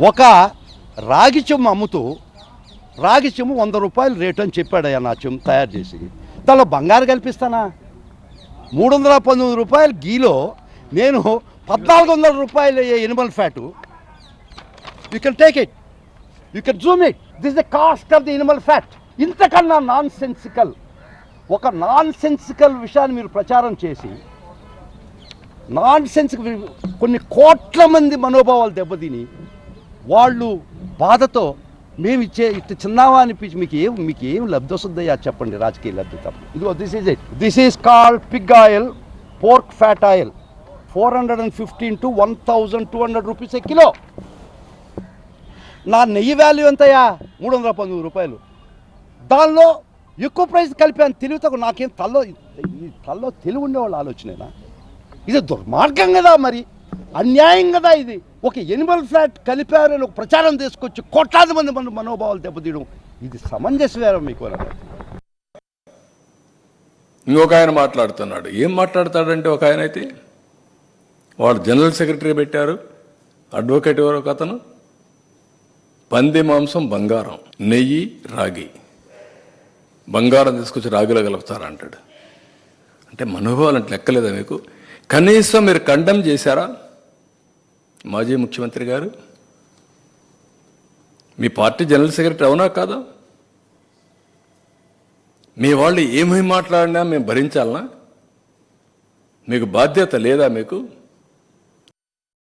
ఒక రాగి చెమ్ము అమ్ముతూ రాగి చెమ్ము వంద రూపాయలు రేటు అని చెప్పాడయ్యా నా చెమ్ము తయారు చేసి. దానిలో బంగారు కల్పిస్తానా? మూడు వందల పంతొమ్మిది రూపాయలు గీలో నేను పద్నాలుగు వందల రూపాయలు అయ్యే animal fat. You can take it you can zoom it this the cost of the animal fat ఇంతకన్నా నాన్ సెన్సికల్ ఒక నాన్ సెన్సికల్ విషయాన్ని మీరు ప్రచారం చేసి నాన్ సెన్స్ కొన్ని కోట్ల మంది మనోభావాలు దెబ్బతిని వాళ్ళు బాధతో మేము ఇచ్చే ఇట్లా చిన్నావా అనిపించి మీకు ఏం మీకు ఏం లబ్ధి వస్తుందయ్యా చెప్పండి రాజకీయ లబ్ధి తప్ప. ఇదిగో this is it this is called pig oil pork fat oil four hundred and fifteen to one thousand two hundred rupees a kilo నా నెయ్యి వాల్యూ ఎంతయ్యా? మూడు వందల పంతొమ్మిది రూపాయలు. దానిలో ఎక్కువ ప్రైస్ కలిపాను తెలివితో నాకేం తల్లో ఈ తల్లో తెలివి ఉండేవాళ్ళు ఆలోచనేనా? ఇది దుర్మార్గం కదా మరి. అన్యాయం కదా ఇది. ఒక ఎనిమల్ ఫ్లాట్ కలిపారని ఒక ప్రచారం తీసుకొచ్చి కోట్లాది మంది మన మనోభావాలు దెబ్బతీయడం. ఇది సమంజసమేరా మీకు ఇంకొక ఆయన మాట్లాడుతున్నాడు. ఏం మాట్లాడతాడంటే ఒక ఆయన అయితే? వాడు జనరల్ సెక్రటరీ పెట్టారు. అడ్వకేట్ ఎవరు ఒక అతను? పంది మాంసం బంగారం నెయ్యి రాగి. బంగారం తీసుకొచ్చి రాగిలో కలుపుతారంటాడు అంటే మనోభావాలు అంటే లెక్కలేదా మీకు? కనీసం మీరు కండెమ్ చేశారా? మాజీ ముఖ్యమంత్రి గారు? మీ పార్టీ జనరల్ సెక్రటరీ అవునా కాదా? మీ వాళ్ళు ఏమేమి మాట్లాడినా మేము భరించాలనా? మీకు బాధ్యత లేదా మీకు?